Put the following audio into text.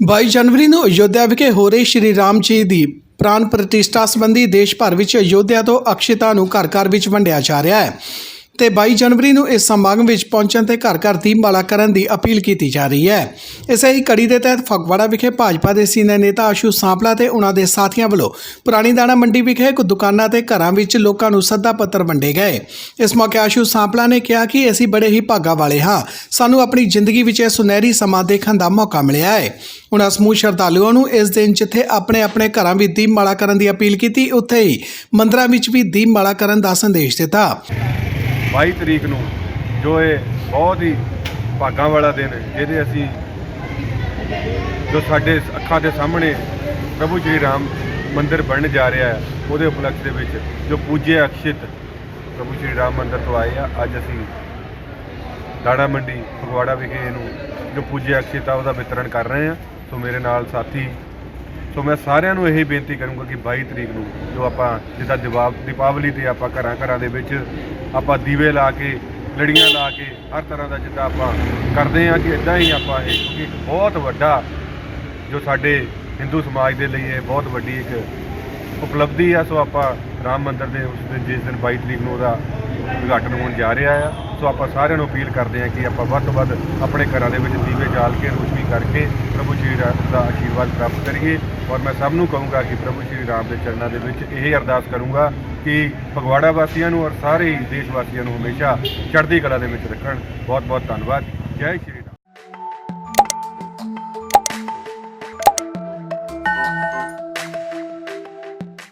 22 ਜਨਵਰੀ ਨੂੰ ਅਯੋਧਿਆ ਵਿਖੇ ਹੋ ਰਹੀ ਸ਼੍ਰੀ ਰਾਮ ਜੀ ਦੀ ਪ੍ਰਾਨ ਪ੍ਰਤਿਸ਼ਠਾ ਸੰਬੰਧੀ ਦੇਸ਼ ਭਰ ਵਿੱਚ ਅਯੋਧਿਆ ਤੋਂ ਅਕਸ਼ਿਤਾ ਨੂੰ ਘਰ ਘਰ ਵਿੱਚ ਵੰਡਿਆ ਜਾ ਰਿਹਾ ਹੈ। ਤੇ 22 ਜਨਵਰੀ ਨੂੰ ਇਸ ਸਮਾਗਮ ਵਿੱਚ ਪਹੁੰਚਣ ਤੇ ਘਰ ਘਰ ਦੀਪਮਾਲਾ ਕਰਨ ਦੀ ਅਪੀਲ ਕੀਤੀ ਜਾ ਰਹੀ ਹੈ। ਇਸੇ ਹੀ ਕੜੀ ਦੇ ਤਹਿਤ ਫਗਵਾੜਾ ਵਿਖੇ ਭਾਜਪਾ ਦੇ ਸੀਨੀਅਰ ਨੇਤਾ ਆਸ਼ੂ ਸਾਂਪਲਾ ਤੇ ਉਹਨਾਂ ਦੇ ਸਾਥੀਆਂ ਵੱਲੋਂ ਪੁਰਾਣੀ ਦਾਣਾ ਮੰਡੀ ਵਿਖੇ ਕੁਝ ਦੁਕਾਨਾਂ ਤੇ ਘਰਾਂ ਵਿੱਚ ਲੋਕਾਂ ਨੂੰ ਸੱਦਾ ਪੱਤਰ ਵੰਡੇ ਗਏ। ਇਸ ਮੌਕੇ ਆਸ਼ੂ ਸਾਂਪਲਾ ਨੇ ਕਿਹਾ ਕਿ ਅਸੀਂ ਬੜੇ ਹੀ ਭਾਗਾ ਵਾਲੇ ਹਾਂ। ਸਾਨੂੰ ਆਪਣੀ ਜ਼ਿੰਦਗੀ ਵਿੱਚ ਇਹ ਸੁਨਹਿਰੀ ਸਮਾਂ ਦੇਖਣ ਦਾ ਮੌਕਾ ਮਿਲਿਆ ਹੈ। ਉਹਨਾਂ ਸਮੂਹ ਸ਼ਰਧਾਲੂਆਂ ਨੂੰ ਇਸ ਦਿਨ ਜਿੱਥੇ ਆਪਣੇ ਆਪਣੇ ਘਰਾਂ ਵਿੱਚ ਦੀਪਮਾਲਾ ਕਰਨ ਦੀ ਅਪੀਲ ਕੀਤੀ, ਉੱਥੇ ਹੀ ਮੰਦਰਾਂ ਵਿੱਚ ਵੀ ਦੀਪਮਾਲਾ ਕਰਨ ਦਾ ਸੰਦੇਸ਼ ਦਿੱਤਾ। 22 ਤਰੀਕ ਨੂੰ ਜੋ ਇਹ ਬਹੁਤ ਹੀ ਭਾਗਾਂ ਵਾਲਾ ਦਿਨ ਹੈ ਜਿਹਦੇ ਅਸੀਂ ਜੋ ਸਾਡੇ ਅੱਖਾਂ ਦੇ ਸਾਹਮਣੇ ਪ੍ਰਭੂ ਸ਼੍ਰੀ ਰਾਮ ਮੰਦਿਰ ਬਣਨ ਜਾ ਰਿਹਾ ਹੈ, ਉਹਦੇ ਉਪਲਕਸ਼ ਦੇ ਵਿੱਚ ਜੋ ਪੂਜੇ ਅਕਸ਼ਿਤ ਪ੍ਰਭੂ ਸ਼੍ਰੀ ਰਾਮ ਮੰਦਿਰ ਤੋਂ ਆਏ ਆ, ਅੱਜ ਅਸੀਂ ਦਾੜਾ ਮੰਡੀ ਫਗਵਾੜਾ ਵਿਖੇ ਇਹਨੂੰ ਜੋ ਪੂਜੇ ਅਕਸ਼ਿਤ ਆ, ਉਹਦਾ ਵਿਤਰਣ ਕਰ ਰਹੇ ਆ ਸੋ ਮੇਰੇ ਨਾਲ ਸਾਥੀ, ਸੋ ਮੈਂ ਸਾਰਿਆਂ ਨੂੰ ਇਹੀ ਬੇਨਤੀ ਕਰੂੰਗਾ ਕਿ 22 ਤਰੀਕ ਨੂੰ ਜੋ ਆਪਾਂ ਜਿੱਦਾਂ ਦੀਵਾ ਦੀਪਾਵਲੀ ਤੇ ਆਪਾਂ ਘਰਾਂ ਘਰਾਂ ਦੇ ਵਿੱਚ ਆਪਾਂ ਦੀਵੇ ਲਾ ਕੇ, ਲੜੀਆਂ ਲਾ ਕੇ, ਹਰ ਤਰ੍ਹਾਂ ਦਾ ਜਿੱਦਾਂ ਆਪਾਂ ਕਰਦੇ ਆ ਕਿ ਇਦਾਂ ਹੀ ਆਪਾਂ ਇਹ, ਕਿਉਂਕਿ ਇੱਕ ਬਹੁਤ ਵੱਡਾ ਜੋ ਸਾਡੇ ਹਿੰਦੂ ਸਮਾਜ ਦੇ ਲਈ ਇਹ ਬਹੁਤ ਵੱਡੀ ਇੱਕ ਉਪਲਬਧੀ ਆ, ਸੋ ਆਪਾਂ ਰਾਮ ਮੰਦਿਰ ਦੇ ਉਸ ਦਿਨ, ਜਿਸ ਦਿਨ 22 ਤਰੀਕ ਨੂੰ ਉਹਦਾ ਉਦਘਾਟਨ ਹੋਣ ਜਾ ਰਿਹਾ ਆ। ਸੋ ਆਪਾਂ ਸਾਰਿਆਂ ਨੂੰ ਅਪੀਲ ਕਰਦੇ ਹਾਂ ਕਿ ਆਪਾਂ ਵੱਧ ਤੋਂ ਵੱਧ ਆਪਣੇ ਘਰਾਂ ਦੇ ਵਿੱਚ ਦੀਵੇ ਜਾਲ ਕੇ ਰੋਸ਼ਨੀ ਕਰਕੇ ਪ੍ਰਭੂ ਸ਼੍ਰੀ ਰਾਮ ਦਾ ਆਸ਼ੀਰਵਾਦ ਪ੍ਰਾਪਤ ਕਰੀਏ। ਔਰ ਮੈਂ ਸਭ ਨੂੰ ਕਹੂੰਗਾ ਕਿ ਪ੍ਰਭੂ ਸ਼੍ਰੀ ਰਾਮ ਦੇ ਚਰਨਾਂ ਦੇ ਵਿੱਚ ਇਹ ਅਰਦਾਸ ਕਰੂੰਗਾ ਕਿ ਫਗਵਾੜਾ ਵਾਸੀਆਂ ਨੂੰ ਔਰ ਸਾਰੇ ਹੀ ਦੇਸ਼ ਵਾਸੀਆਂ ਨੂੰ ਹਮੇਸ਼ਾ ਚੜ੍ਹਦੀ ਕਲਾ ਦੇ ਵਿੱਚ ਰੱਖਣ। ਬਹੁਤ ਬਹੁਤ ਧੰਨਵਾਦ। ਜੈ ਸ਼੍ਰੀ